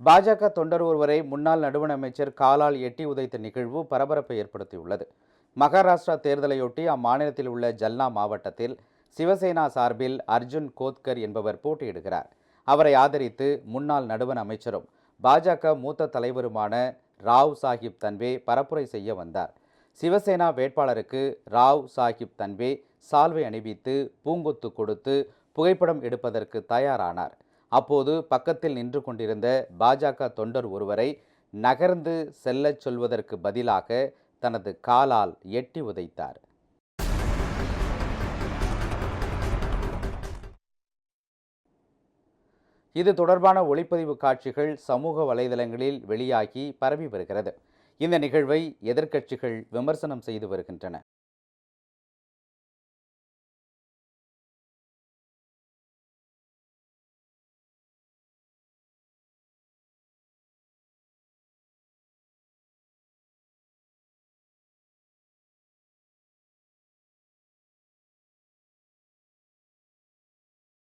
பாஜக தொண்டர் ஒருவரை முன்னாள் நடுவண் அமைச்சர் காலால் எட்டி உதைத்த நிகழ்வு பரபரப்பை ஏற்படுத்தியுள்ளது. மகாராஷ்டிரா தேர்தலையொட்டி அம்மாநிலத்தில் உள்ள ஜல்னா மாவட்டத்தில் சிவசேனா சார்பில் அர்ஜுன் கோத்கர் என்பவர் போட்டியிடுகிறார். அவரை ஆதரித்து முன்னாள் நடுவண் அமைச்சரும் பாஜக மூத்த தலைவருமான ராவ் சாஹிப் தன்வே பரப்புரை செய்ய வந்தார். சிவசேனா வேட்பாளருக்கு ராவ் சாஹிப் தன்வே சால்வை அணிவித்து பூங்கொத்து கொடுத்து புகைப்படம் எடுப்பதற்கு தயாரானார். அப்போது பக்கத்தில் நின்று கொண்டிருந்த பாஜக தொண்டர் ஒருவரை நகர்ந்து செல்லச் சொல்வதற்கு பதிலாக தனது காலால் எட்டி உதைத்தார். இது தொடர்பான ஒளிப்பதிவு காட்சிகள் சமூக வலைதளங்களில் வெளியாகி பரவி வருகிறது. இந்த நிகழ்வை எதிர்க்கட்சிகள் விமர்சனம் செய்து வருகின்றன.